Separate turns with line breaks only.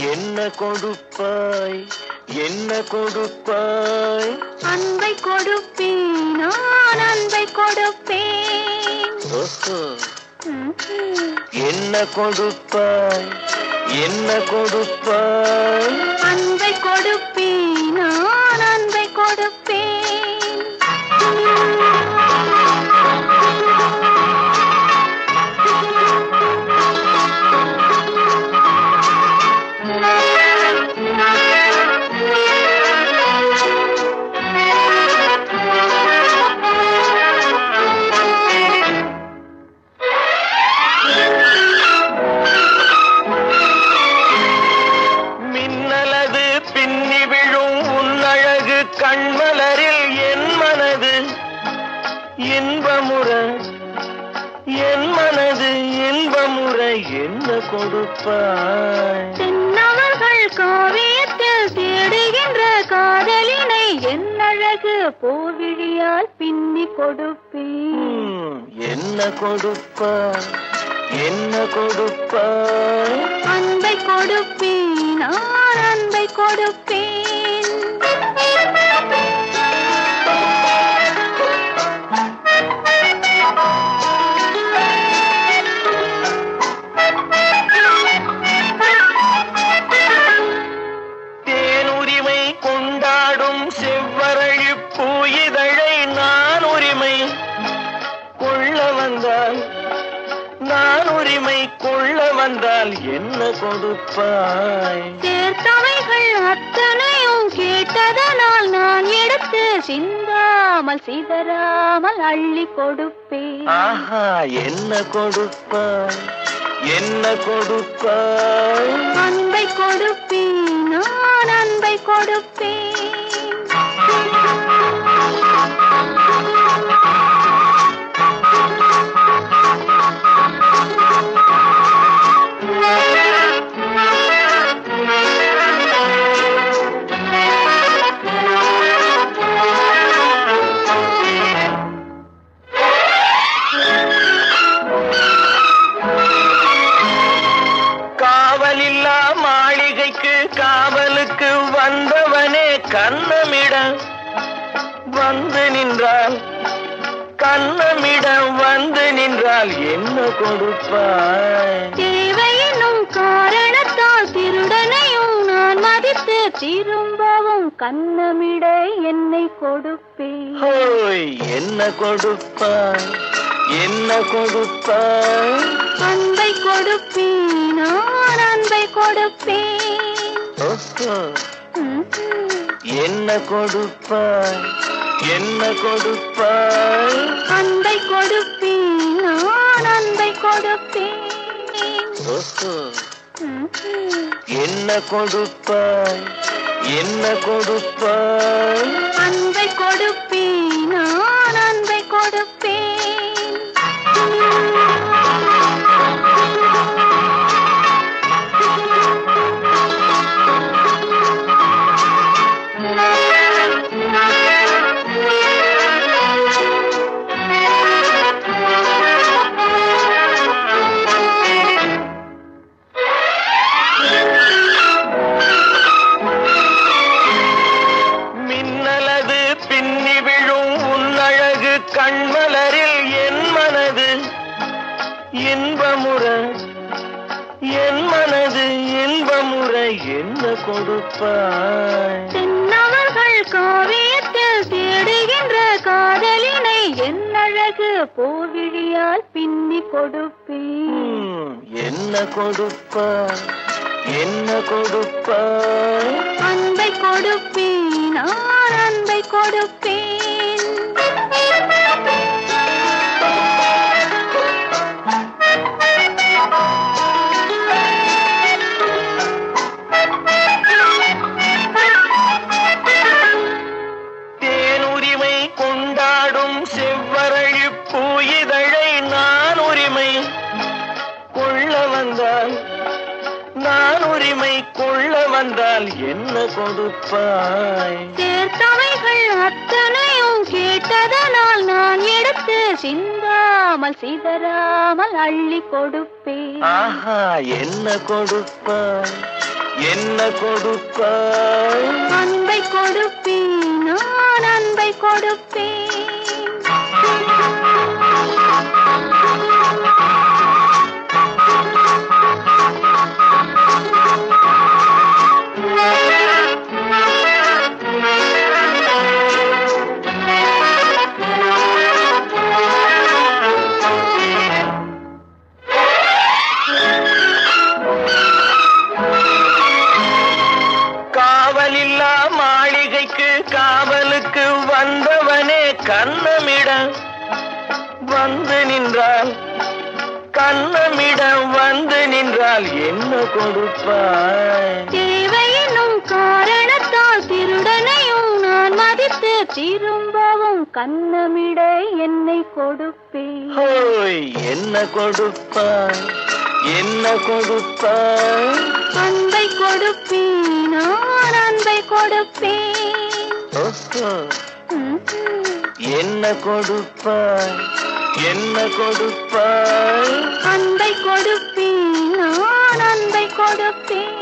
என்ன கொடுப்பாய்? என்ன கொடுப்பாய்?
அன்பை கொடுப்பேன் நான் அன்பை கொடுப்பேன்.
என்ன கொடுப்பாய்? என்ன கொடுப்பாய்? கண்மலரில் என் மனது இன்பமுற என் மனது இன்பமுற என்ன கொடுப்பாய்?
தென்னவர்கள் காவியத்தில் தேடுகின்ற காதலினை என்னழகு போவிழியால் பின்னி கொடுப்பேன்.
ம், என்ன கொடுப்பாய்? என்ன கொடுப்பாய்?
அன்பை கொடுப்பேன் நான் அன்பை கொடுப்பேன்.
கொண்டாடும் செவ்வரழி பூயிதழை நான் உரிமை கொள்ள வந்தால் நான் உரிமை கொள்ள வந்தால் என்ன கொடுப்பாய்?
சேர்த்தவைகள் அத்தனையும் கேட்டதனால் நான் எடுத்து சிந்தாமல் சிதறாமல் அள்ளி கொடுப்பேன்.
ஆஹா என்ன கொடுப்பாய்? என்ன கொடுப்பாய்?
அன்பை கொடுப்பேன். நான் அன்பை கொடுப்பேன்.
வந்தவனே கண்ணமிட வந்து நின்றால் கண்ணமிட வந்து நின்றால் என்ன கொடுப்பாய்?
தேவையெனும் காரணத்தால் திருடனையும் நான் மதித்து திரும்பவும் கண்ணமிட என்னை கொடுப்பேன்.
என்ன கொடுப்பாய்? என்ன கொடுப்பாய்?
அன்பை கொடுப்பேன் நான் அன்பை கொடுப்பேன்.
ஓஹோ. என்ன கொடுப்பாய்? என்ன கொடுப்பாய்?
அன்பை கொடுப்பேன் நான் அன்பை கொடுப்பேன்.
என்ன கொடுப்பாய்? என்ன கொடுப்பாய்? இன்பமுற. என் மனது இன்பமுற என்ன கொடுப்பாய்?
தென்னவர்கள் காவியத்தில் தேடுகின்ற காதலினை என்னழகு போவிழியால் பின்னி கொடுப்பேன்.
ம், என்ன கொடுப்பாய்? என்ன கொடுப்பாய்?
அன்பை கொடுப்பேன் நான் அன்பை கொடுப்பேன்.
வந்தால் நான் உரிமை கொள்ள வந்தால் என்ன கொடுப்பாய்?
சேர்த்தவைகள் அத்தனையும் கேட்டதனால் நான் எடுத்து சிந்தாமல் சிதறாமல் அள்ளி கொடுப்பேன்.
ஆஹா என்ன கொடுப்பாய்? என்ன கொடுப்பாய்?
அன்பை கொடுப்பேன் நான் அன்பை கொடுப்பேன்.
வந்தவனே கண்ணமிட வந்து நின்றால் கண்ணமிட வந்து நின்றால் என்ன கொடுப்பாய்?
தேவை என்னும் காரணத்தால் திருடனையும் நான் மதித்து திரும்பவும் கண்ணமிட என்னை கொடுப்பேன்
என்ன கொடுப்பாய்? என்ன கொடுப்பாய்?
அன்பை கொடுப்பேன் நான் அன்பை கொடுப்பேன்.
என்ன கொடுப்பாய்? என்ன கொடுப்பாய்?
அன்பை கொடுப்பேன் நான் அன்பை கொடுப்பேன்.